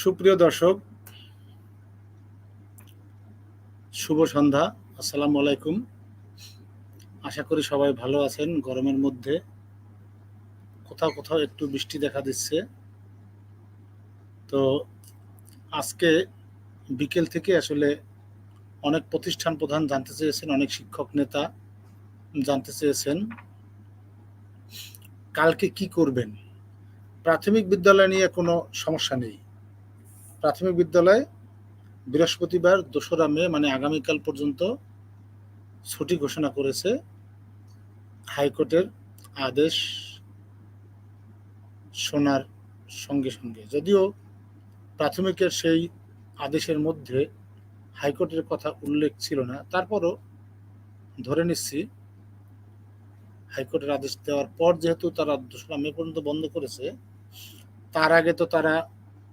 সুপ্রিয় দর্শক, শুভ সন্ধ্যা, আসসালামু আলাইকুম। আশা করি সবাই ভালো আছেন, গরমের মধ্যে কোথাও কোথাও একটু বৃষ্টি দেখা দিচ্ছে। তো আজকে বিকেল থেকে আসলে অনেক প্রতিষ্ঠান প্রধান জানতে চেয়েছেন, অনেক শিক্ষক নেতা জানতে চেয়েছেন কালকে কি করবেন। প্রাথমিক বিদ্যালয় নিয়ে কোনো সমস্যা নেই। প্রাথমিক বিদ্যালয় বৃহস্পতিবার দোসরা মে মানে আগামীকাল পর্যন্ত ছুটি ঘোষণা করেছে হাইকোর্টের আদেশ শোনার সঙ্গে সঙ্গে। যদিও প্রাথমিকের সেই আদেশের মধ্যে হাইকোর্টের কথা উল্লেখ ছিল না, তারপরও ধরে নিচ্ছি হাইকোর্টের আদেশ দেওয়ার পর যেহেতু তারা দোসরা মে পর্যন্ত বন্ধ করেছে, তার আগে তো তারা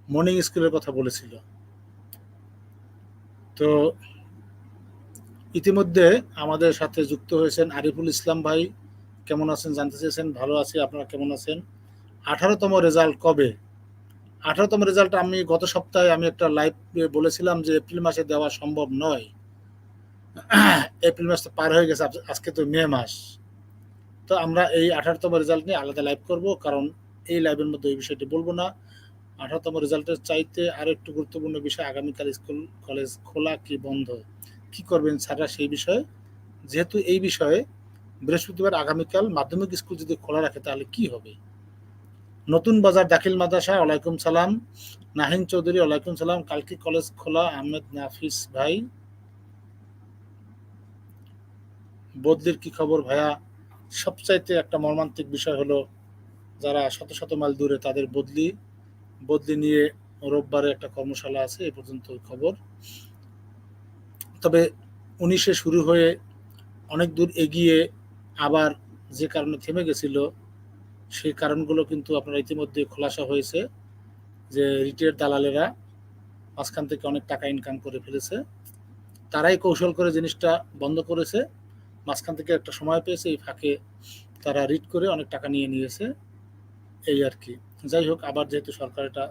মর্নিং স্কুলের কথা বলেছিল। তো ইতিমধ্যে আমাদের সাথে যুক্ত হয়েছেন আরিফুল ইসলাম ভাই। কেমন আছেন? জানতে চেয়েছেন? ভালো আছি, আপনারা কেমন আছেন? আঠারোতম রেজাল্ট কবে? আঠারোতম রেজাল্ট আমি গত সপ্তাহে আমি একটা লাইভ বলেছিলাম যে এপ্রিল মাসে দেওয়া সম্ভব নয়। এপ্রিল মাস তো পার হয়ে গেছে আজকে তো মে মাস। তো আমরা এই আঠারোতম রেজাল্ট নিয়ে আলাদা লাইভ করব, কারণ এই লাইভের মধ্যে এই বিষয়টি বলব না। আঠারোতম রেজাল্টের চাইতে আরও একটু গুরুত্বপূর্ণ বিষয় আগামীকাল স্কুল, কলেজ খোলা কি বন্ধ? কি করবেন স্যাররা সেই বিষয়ে? যেহেতু এই বিষয়ে বৃহস্পতিবার আগামীকাল মাধ্যমিক স্কুল যদি খোলা রাখে তাহলে কি হবে? নতুন বাজার দাখিল মাদ্রাসা, ওয়ালাইকুম সালাম। নাহিন চৌধুরী, ওয়ালাইকুম সালাম। কালকি কলেজ খোলা, আহমেদ নাফিস ভাই। বদলির কি খবর ভাইয়া? সবচাইতে একটা মর্মান্তিক বিষয় হলো যারা শত শত মাইল দূরে তাদের বদলি। বদলি নিয়ে রোববারে একটা কর্মশালা আছে, এ পর্যন্ত খবর। তবে উনিশে শুরু হয়ে অনেক দূর এগিয়ে আবার যে কারণে থেমে গেছিল, সেই কারণগুলো কিন্তু আপনারা ইতিমধ্যে খোলাসা হয়েছে যে রিটের দালালেরা মাঝখান থেকে অনেক টাকা ইনকাম করে ফেলেছে। তারাই কৌশল করে জিনিসটা বন্ধ করেছে। মাঝখান থেকে একটা সময় পেয়েছে, এই ফাঁকে তারা রিট করে অনেক টাকা নিয়ে নিয়েছে। এই আর কি। যাই হোক, আবার যেহেতু সরকার এটা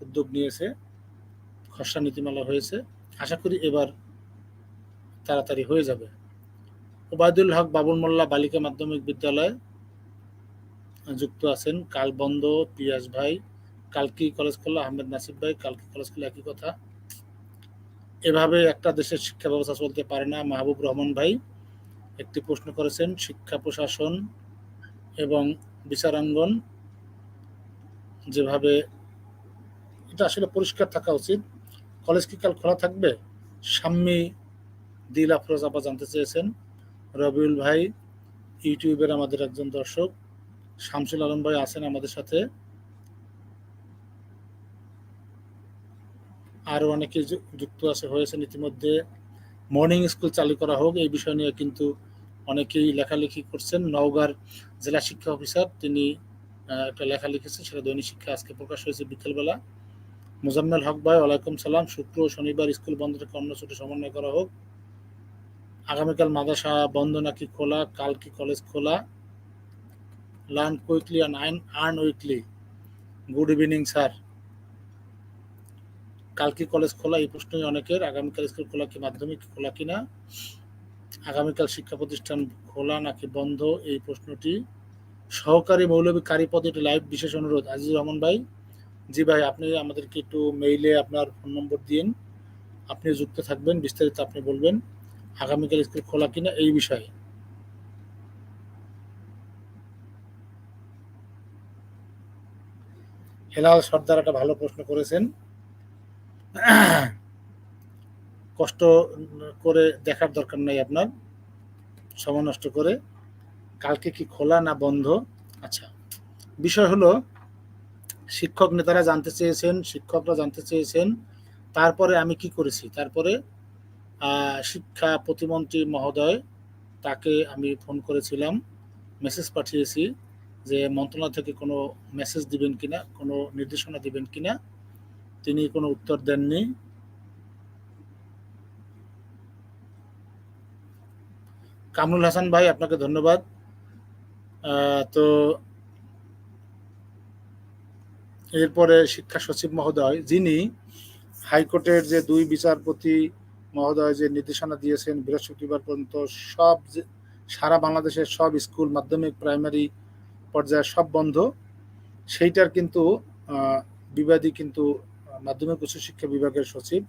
উদ্যোগ নিয়েছে, খসড়া নীতিমালা হয়েছে, আশা করি এবার তাড়াতাড়ি হয়ে যাবে। ওবায়দুল হক বাবুল মোল্লা বালিকা মাধ্যমিক বিদ্যালয় যুক্ত আছেন। কাল বন্ধ পিয়াস ভাই কালকি কলেজ খোলা? আহমেদ নাসিব ভাই কালকি কলেজ খোলা? একই কথা। এভাবে একটা দেশের শিক্ষা ব্যবস্থা চলতে পারে না। মাহবুব রহমান ভাই একটি প্রশ্ন করেছেন, শিক্ষা প্রশাসন এবং বিচারাঙ্গন যেভাবে এটা আসলে পরিষ্কার থাকা উচিত। কলেজ কি কাল খোলা থাকবে? সাম্মি দিল আফরোজ আপা জানতে চেয়েছেন। রবিউল ভাই, ইউটিউবের আমাদের একজন দর্শক। শামসুল আলম ভাই আছেন আমাদের সাথে। আরও অনেকে যুক্ত আছে, হয়েছেন ইতিমধ্যে। মর্নিং স্কুল চালু করা হোক, এই বিষয় নিয়ে কিন্তু অনেকেই লেখালেখি করছেন। নওগাঁর জেলা শিক্ষা অফিসার, তিনি একটা লেখা লিখেছে, সেটা দৈনিক শিক্ষা আজকে প্রকাশ হয়েছে বিকেলবেলা। মোজাম্মেল হক ভাই, ওয়ালাইকুম সালাম, শুক্র শনিবার স্কুল বন্ধ থেকে অন্য ছুটি সমন্বয় করা হোক। আগামীকাল মাদ্রাসা বন্ধ নাকি খোলা, কাল কি কলেজ খোলা? লার্ন কুইকলি অ্যান্ড আইন, earn weekly. Good evening, sir. কাল কি কলেজ খোলা? এই প্রশ্নই অনেকের। আগামীকাল স্কুল খোলা কি মাধ্যমিক, খোলা কিনা আগামীকাল শিক্ষা প্রতিষ্ঠান খোলা নাকি বন্ধ? এই প্রশ্নটি সহকারী মৌলবী কারি পদে একটি লাইভ বিশেষ অনুরোধ। আজিজুর রহমান ভাই, জি ভাই, আপনি আমাদেরকে একটু মেইলে আপনার ফোন নম্বর দিন। আপনি যুক্ত থাকবেন, বিস্তারিত আপনি বলবেন, আগামীকাল স্কুল খোলা কিনা এই বিষয়ে। হেলাল সর্দার একটা ভালো প্রশ্ন করেছেন। কষ্ট করে দেখার দরকার নাই আপনার। সময় নষ্ট করে কালকে কি খোলা না বন্ধ? আচ্ছা। বিষয় হলো শিক্ষক নেতারা জানতে চেয়েছেন শিক্ষকরা জানতে চেয়েছেন তারপরে আমি কি করেছি? তারপরে শিক্ষা প্রতিমন্ত্রী মহোদয় তাকে আমি ফোন করেছিলাম মেসেজ পাঠিয়েছি যে মন্ত্রণালয় থেকে কোনো মেসেজ দিবেন কিনা কোনো নির্দেশনা দিবেন কিনা? তিনি কোনো উত্তর দেননি। কামরুল হাসান ভাই আপনাকে ধন্যবাদ। তো এরপরে শিক্ষা সচিব মহোদয়, যিনি হাইকোর্টের যে দুই বিচারপতি মহোদয় যে নির্দেশনা দিয়েছেন, বৃহস্পতিবার পর্যন্ত সব সারা বাংলাদেশের সব স্কুল, মাধ্যমিক, প্রাইমারি পর্যায়ে সব বন্ধ। সেইটার কিন্তু বিবাদী কিন্তু মাধ্যমিক উচ্চশিক্ষা বিভাগের সচিব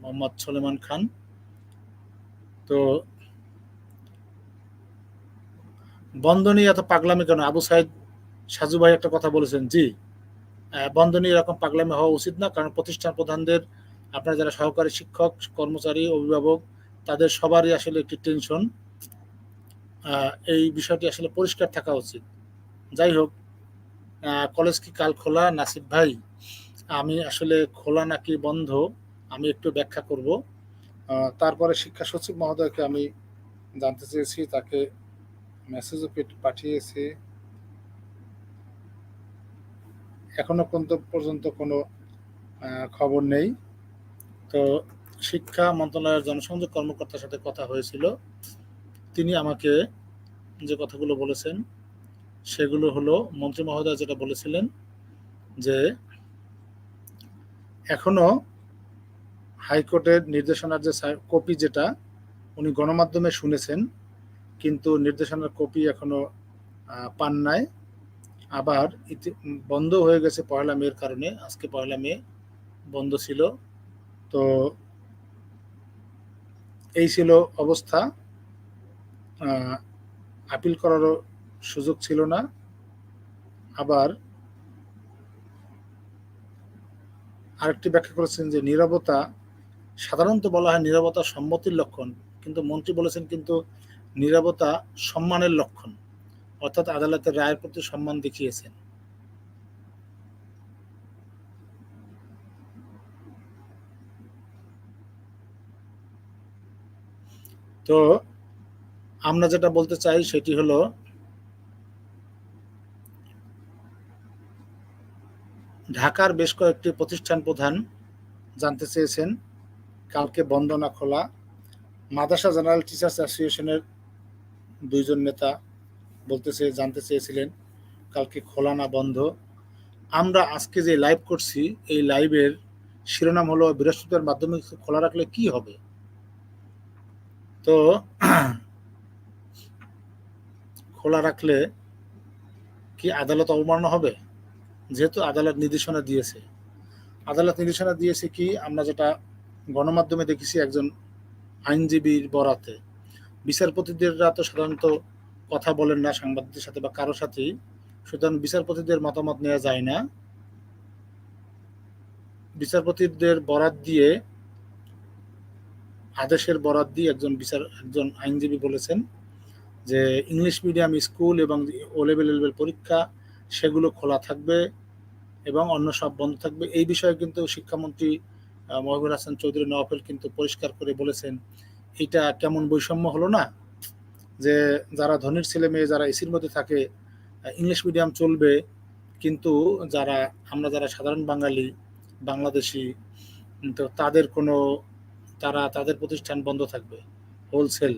মোহাম্মদ সলেমান খান। তো বন্ধ নিয়ে এত পাগলামি কেন? আবু সাইদ সাজু ভাই একটা কথা বলেছেন জি আহ, বন্ধ এরকম পাগলামি হওয়া উচিত না কারণ প্রতিষ্ঠান প্রধানদের আপনার যারা সহকারী শিক্ষক কর্মচারী অভিভাবক তাদের সবারই আসলে একটি টেনশন এই বিষয়টি আসলে পরিষ্কার থাকা উচিত। যাই হোক কলেজ কি কাল খোলা? নাসিব ভাই আমি আসলে খোলা নাকি বন্ধ আমি একটু ব্যাখ্যা করব। তারপরে শিক্ষা সচিব মহোদয়কে আমি জানতে চেয়েছি তাকে মেসেজও পাঠিয়েছি। এখনও পর্যন্ত পর্যন্ত কোনো খবর নেই। তো শিক্ষা মন্ত্রণালয়ের জনসংযোগ কর্মকর্তার সাথে কথা হয়েছিল। তিনি আমাকে যে কথাগুলো বলেছেন, সেগুলো হলো, মন্ত্রী মহোদয় যেটা বলেছিলেন যে, এখনও হাইকোর্টের নির্দেশনার যে কপি যেটা, উনি গণমাধ্যমে শুনেছেন। কিন্তু নির্দেশনার কপি এখনও পান নাই। আবার বন্ধ হয়ে গেছে পয়লা মেয়ের কারণে। আজকে পয়লা মে, বন্ধ ছিল। তো এই ছিল অবস্থা। আপিল করারও সুযোগ ছিল না। আবার আরেকটি ব্যাখ্যা করেছেন যে নীরবতা, সাধারণত বলা হয় নীরবতা সম্মতির লক্ষণ। কিন্তু মন্ত্রী বলেছেন কিন্তু নীরবতা সম্মানের লক্ষণ, অর্থাৎ আদালতের রায়ের প্রতি সম্মান দেখিয়েছেন। তো আমরা যেটা বলতে চাই সেটি হলো, ঢাকার বেশ কয়েকটি প্রতিষ্ঠান প্রধান জানতে চেয়েছেন, কালকে বন্দনা খোলা, মাদ্রাসা জেনারেল টিচার্স অ্যাসোসিয়েশনের দুইজন নেতা বলতে চেয়ে, জানতে চেয়েছিলেন, কালকে খোলা না বন্ধ। আমরা আজকে যে লাইভ করছি, এই লাইভের শিরোনাম হলো, বৃহস্পতিবার মাধ্যমিক খোলা রাখলে কি হবে? তো, খোলা রাখলে কি আদালত অবমাননা হবে? যেহেতু আদালত নির্দেশনা দিয়েছে। আদালত নির্দেশনা দিয়েছে কি, আমরা যেটা গণমাধ্যমে দেখেছি, একজন আইনজীবীর বরাতে। বিচারপতিদেররা তো সাধারণত কথা বলেন না সাংবাদিকদের সাথে বা কারোর সাথেই। সুতরাং বিচারপতিদের মতামত নেওয়া যায় না। বিচারপতিদের বরাত দিয়ে, আদেশের বরাত দিয়ে একজন বিচার, একজন আইনজীবী বলেছেন যে ইংলিশ মিডিয়াম স্কুল এবং ও লেভেল লেভেল পরীক্ষা, সেগুলো খোলা থাকবে এবং অন্য সব বন্ধ থাকবে। এই বিষয়ে কিন্তু শিক্ষামন্ত্রী মহিবুল হাসান চৌধুরী নওয়াফেল কিন্তু পরিষ্কার করে বলেছেন এটা কেমন বৈষম্য হলো না? যে যারা ধনীর ছেলে মেয়ে, যারা এসির মধ্যে থাকে, ইংলিশ মিডিয়াম চলবে, কিন্তু যারা, আমরা যারা সাধারণ বাঙালি, বাংলাদেশি, তো তাদের কোনো, তারা তাদের প্রতিষ্ঠান বন্ধ থাকবে হোলসেল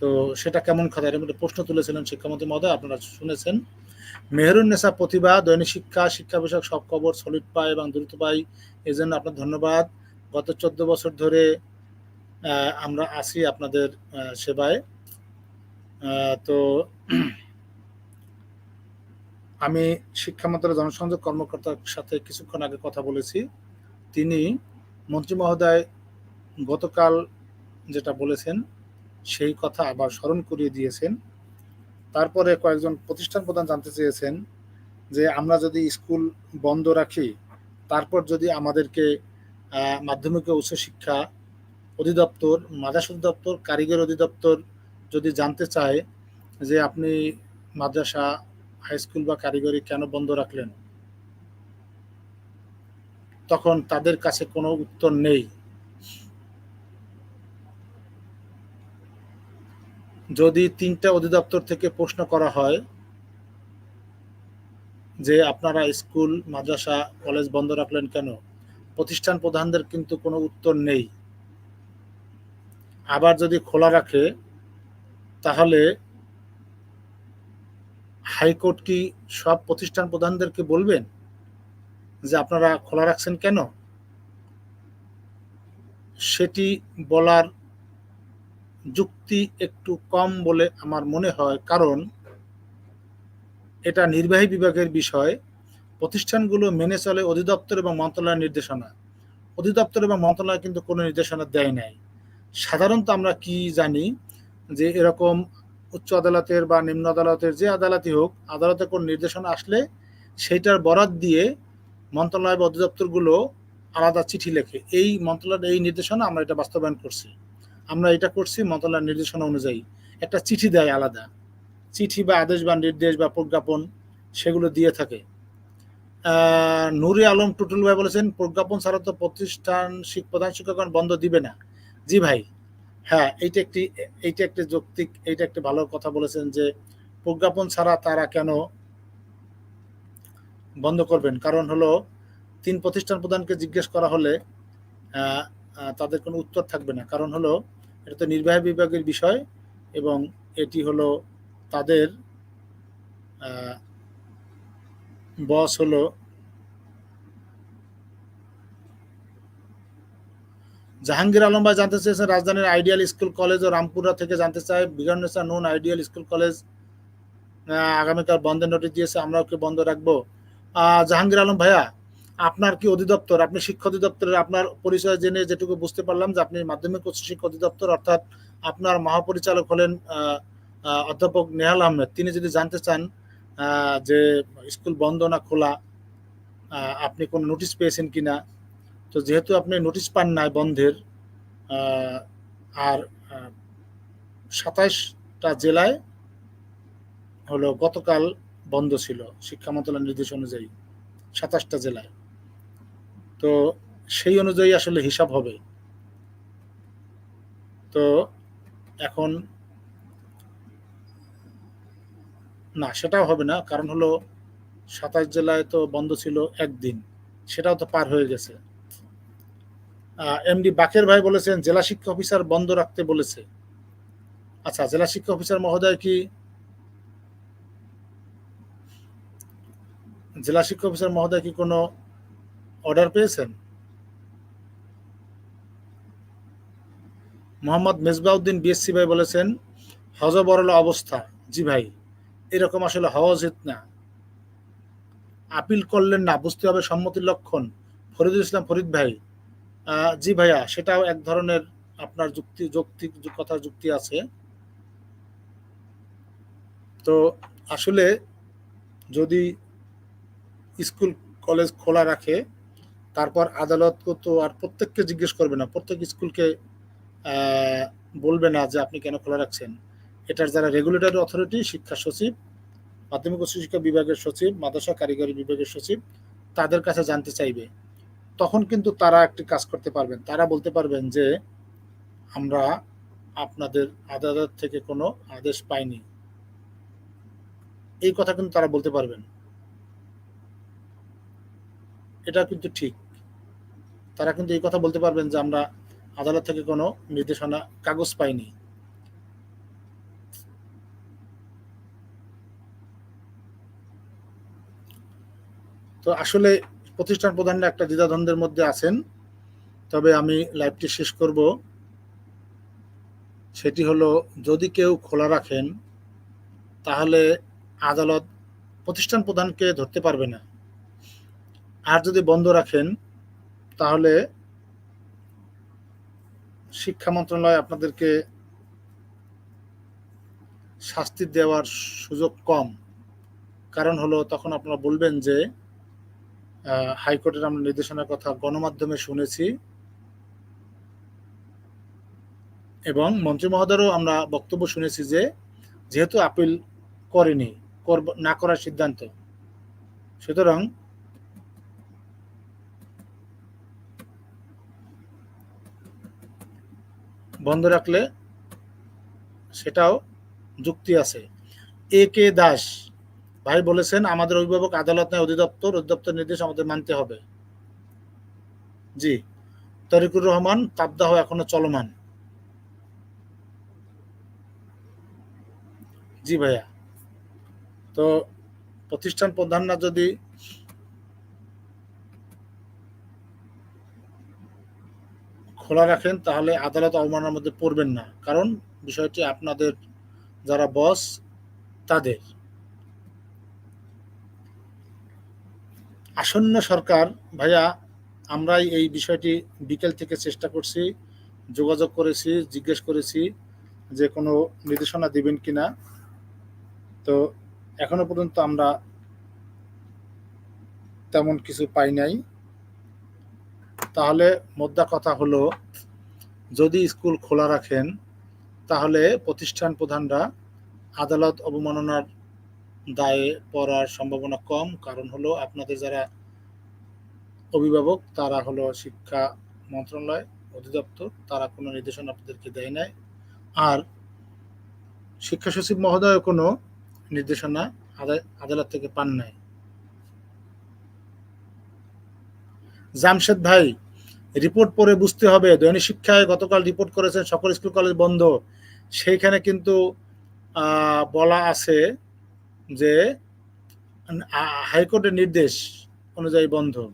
তো সেটা কেমন কথা? এর মধ্যে প্রশ্ন তুলেছিলেন শিক্ষামন্ত্রী মহোদয়, আপনারা শুনেছেন। মেহরুন্নেসা প্রতিভা, দৈনিক শিক্ষা শিক্ষা বিষয়ক সব খবর সলিড পায় এবং দ্রুত পাই এই জন্য আপনার ধন্যবাদ। গত চোদ্দ বছর ধরে আমরা আছি আপনাদের সেবায়। তো আমি শিক্ষা মন্ত্রণালয়ের জনসংযোগ কর্মকর্তার সাথে কিছুক্ষণ আগে কথা বলেছি। তিনি মন্ত্রী মহোদয় গতকাল যেটা বলেছেন, সেই কথা আবার স্মরণ করিয়ে দিয়েছেন। তারপরে কয়েকজন প্রতিষ্ঠান প্রধান জানতে চেয়েছেন যে, আমরা যদি স্কুল বন্ধ রাখি, তারপর যদি আমাদেরকে মাধ্যমিক ও উচ্চশিক্ষা অধিদপ্তর, মাদ্রাসা অধিদপ্তর, কারিগর অধিদপ্তর যদি জানতে চায় যে আপনি মাদ্রাসা হাই স্কুল বা কারিগরি কেন বন্ধ রাখলেন, তখন তাদের কাছে কোনো উত্তর নেই। যদি তিনটা অধিদপ্তর থেকে প্রশ্ন করা হয় যে আপনারা স্কুল, মাদ্রাসা কলেজ বন্ধ রাখলেন কেন প্রতিষ্ঠান প্রধানদের কিন্তু কোনো উত্তর নেই। আবার যদি খোলা রাখে, তাহলে হাইকোর্ট কি সব প্রতিষ্ঠান প্রধানদেরকে বলবেন যে আপনারা খোলা রাখছেন কেন? সেটি বলার যুক্তি একটু কম বলে আমার মনে হয়, কারণ এটা নির্বাহী বিভাগের বিষয়। প্রতিষ্ঠানগুলো মেনে চলে অধিদপ্তর এবং মন্ত্রণালয়ের নির্দেশনা। অধিদপ্তর এবং মন্ত্রণালয় কিন্তু কোনো নির্দেশনা দেয় নাই। সাধারণত আমরা কি জানি? যে এরকম উচ্চ আদালতের বা নিম্ন আদালতের যে আদালতই হোক, আদালতে কোন নির্দেশনা আসলে সেইটার বরাত দিয়ে মন্ত্রণালয় বা অধিদপ্তরগুলো আলাদা চিঠি লেখে। এই মন্ত্রণালয়ের এই নির্দেশনা আমরা এটা বাস্তবায়ন করছি। আমরা এটা করছি মন্ত্রণালয়ের নির্দেশনা অনুযায়ী। একটা চিঠি দেয় আলাদা। চিঠি বা আদেশ বা নির্দেশ বা প্রজ্ঞাপন সেগুলো দিয়ে থাকে। নুরে আলম টুটুল ভাই বলেছেন, প্রজ্ঞাপন ছাড়া তো প্রতিষ্ঠান প্রধান শিক্ষকগণ বন্ধ দিবে না। জি ভাই হ্যাঁ এইটা একটি এইটা একটি যৌক্তিক, এইটা একটি ভালো কথা বলেছেন যে প্রজ্ঞাপন ছাড়া তারা কেন বন্ধ করবেন? কারণ হলো, তিন প্রতিষ্ঠান প্রধানকে জিজ্ঞেস করা হলে তাদের কোনো উত্তর থাকবে না। কারণ হলো, এটা তো নির্বাহী বিভাগের বিষয় এবং এটি হলো তাদের বস হলো জাহাঙ্গীর আলম ভাই জানতে চেয়েছেন, রাজধানীর আইডিয়াল স্কুল কলেজ ও রামপুরা থেকে জানতে চাই বিগান্নেসা নুন আইডিয়াল স্কুল কলেজ আগামীকাল বন্ধের নোটিশ দিয়েছে, আমরাও কি বন্ধ রাখব? জাহাঙ্গীর আলম ভাইয়া, আপনার কি অধিদপ্তর, আপনি শিক্ষা অধিদপ্তরের আপনার পরিচয় জেনে যেটুকু বুঝতে পারলাম যে আপনি মাধ্যমিক উচ্চ শিক্ষা অধিদপ্তর, অর্থাৎ আপনার মহাপরিচালক হলেন অধ্যাপক নেহাল আহমেদ। তিনি যদি জানতে চান যে স্কুল বন্ধ না খোলা আপনি কোনো নোটিশ পেয়েছেন কিনা? তো যেহেতু আপনি নোটিশ পান নাই বন্ধের আর সাতাইশটা জেলায় হলো গতকাল বন্ধ ছিল শিক্ষা মন্ত্রণালয়ের নির্দেশ অনুযায়ী, সাতাশটা জেলায়। তো সেই অনুযায়ী আসলে হিসাব হবে। তো এখন না, সেটাও হবে না। কারণ হলো সাতাশ জেলায় তো বন্ধ ছিল একদিন, সেটাও তো পার হয়ে গেছে। এমডি বাকের ভাই বলেছেন, জেলা শিক্ষা অফিসার বন্ধ রাখতে বলেছে। আচ্ছা জেলা শিক্ষা অফিসার মহোদয় কি? জেলা শিক্ষা অফিসার মহোদয় কি কোনো অর্ডার পেয়েছেন? মোহাম্মদ মেজবাউদ্দিন বিএসসি ভাই বলেছেন, হজবরল অবস্থা। জি ভাই। এরকম আসলে হওয়া উচিত না। আপিল করলেন না, বুঝতে হবে সম্মতির লক্ষণ। ফরিদুল ইসলাম, ফরিদ ভাই জি ভাইয়া, সেটাও এক ধরনের আপনার যুক্তি, যৌক্তিক কথা যুক্তি আছে। তো আসলে যদি স্কুল, কলেজ খোলা রাখে, তারপর আদালত তো আর প্রত্যেককে জিজ্ঞেস করবে না, প্রত্যেক স্কুলকে বলবে না যে আপনি কেন খোলা রাখছেন। এটার যারা রেগুলেটরি অথরিটি শিক্ষা সচিব, মাধ্যমিক উচ্চ শিক্ষা বিভাগের সচিব, মাদ্রাসা কারিগরি বিভাগের সচিব, তাদের কাছে জানতে চাইবে। তখন কিন্তু তারা একটি কাজ করতে পারবেন। তারা বলতে পারবেন যে, আমরা আপনাদের আদালত থেকে কোনো আদেশ পাইনি। এই কথা কিন্তু তারা বলতে পারবেন। এটা কিন্তু ঠিক। তারা কিন্তু এই কথা বলতে পারবেন যে, আমরা আদালত থেকে কোনো নির্দেশনা, কাগজ পাইনি। তো আসলে প্রতিষ্ঠান প্রধানরা একটা দ্বিধাদ্বন্দ্বের মধ্যে আছেন। তবে আমি লাইভটি শেষ করব। সেটি হলো, যদি কেউ খোলা রাখেন, তাহলে আদালত প্রতিষ্ঠান প্রধানকে ধরতে পারবে না। আর যদি বন্ধ রাখেন, তাহলে শিক্ষা মন্ত্রণালয় আপনাদেরকে শাস্তি দেওয়ার সুযোগ কম। কারণ হলো, তখন আপনারা বলবেন যে হাইকোর্টের আমরা নির্দেশনার কথা গণমাধ্যমে শুনেছি। এবং মন্ত্রী মহোদয়েরও আমরা বক্তব্য শুনেছি যে, যেহেতু আপিল করেনি না করার সিদ্ধান্ত। সুতরাং বন্ধ রাখলে সেটাও যুক্তি আছে। এ কে দাস ভাই বলেছেন, আমাদের অভিভাবক আদালত নয়, অধিদপ্তর। অধিদপ্তর নির্দেশ আমাদের মানতে হবে। জি। তরিকুর রহমান তাবদাহ এখনও চলমান। জি ভাইয়া। তো প্রতিষ্ঠান প্রধানরা যদি খোলা রাখেন, তাহলে আদালত অবমাননার মধ্যে পড়বেন না। কারণ বিষয়টি আপনাদের, যারা বস, তাদের। আসন্ন সরকার, ভাইয়া, আমরাই এই বিষয়টি বিকেল থেকে চেষ্টা করছি, যোগাযোগ করেছি, জিজ্ঞেস করেছি যে কোনো নির্দেশনা দিবেন কিনা। তো এখনও পর্যন্ত আমরা তেমন কিছু পাই নাই। তাহলে মোদ্দা কথা হলো, যদি স্কুল খোলা রাখেন, তাহলে প্রতিষ্ঠান প্রধানরা আদালত অবমাননার দায়ে পড়ার সম্ভাবনা কম। কারণ হলো আপনাদের যারা অভিভাবক, তারা হলো শিক্ষা মন্ত্রণালয় অধিদপ্তর, তারা কোনো নির্দেশনা আপনাদেরকে দেয় নাই। আর শিক্ষা সচিব মহোদয় কোনো নির্দেশনা আদালত থেকে পান নাই। জামশেদ ভাই, রিপোর্ট পরে বুঝতে হবে, দৈনিক শিক্ষায় গতকাল রিপোর্ট করেছেন, সকল স্কুল কলেজ বন্ধ। সেইখানে কিন্তু বলা আছে যে হাইকোর্টের নির্দেশ অনুযায়ী বন্ধ।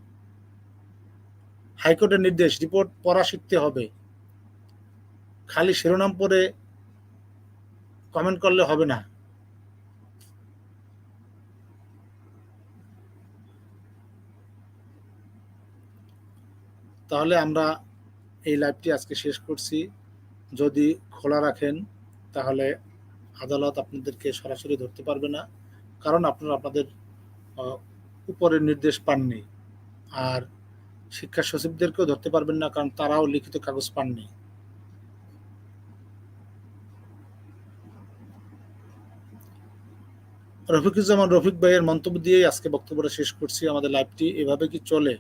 হাইকোর্টের নির্দেশ, রিপোর্ট পড়া শিখতে হবে। খালি শিরোনাম পরে কমেন্ট করলে হবে না। তাহলে আমরা এই লাইভটি আজকে শেষ করছি। যদি খোলা রাখেন, তাহলে আদালত আপনাদেরকে সরাসরি ধরতে পারবে না। কারণ আপনারা আপনাদের উপরের নির্দেশ পাননি। আর শিক্ষা সচিবদেরকেও ধরতে পারবেন না, কারণ তারাও লিখিত কাগজ পাননি। রফিকুজ্জামান রফিক ভাইয়ের মন্তব্য দিয়েই আজকে বক্তব্যটা শেষ করছি। আমাদের লাইভটি এভাবে কি চলে?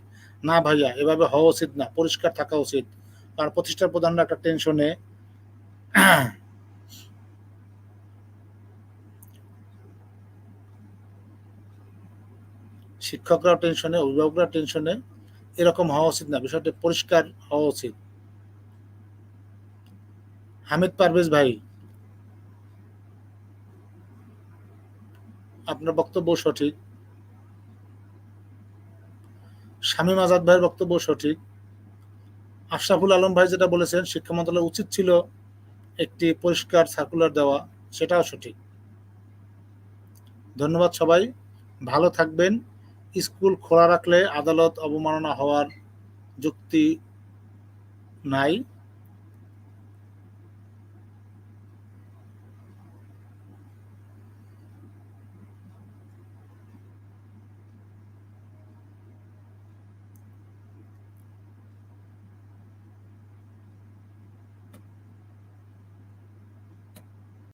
না ভাইয়া, এভাবে হওয়া উচিত না, পরিষ্কার থাকা উচিত। কারণ প্রতিষ্ঠান প্রধানরা একটা টেনশনে শিক্ষকরাও টেনশনে, অভিভাবকরা টেনশনে, এরকম হওয়া উচিত না। বিষয়টা পরিষ্কার হওয়া উচিত। হামিদ পারভেজ ভাই, আপনার বক্তব্য সঠিক। শামীম আজাদ ভাইয়ের বক্তব্য সঠিক। আশরাফুল আলম ভাই যেটা বলেছেন, শিক্ষা মন্ত্রণালয় উচিত ছিল একটি পরিষ্কার সার্কুলার দেওয়া, সেটাও সঠিক। ধন্যবাদ সবাই। ভালো থাকবেন। স্কুল খোলা রাখলে আদালত অবমাননা হওয়ার যুক্তি নাই।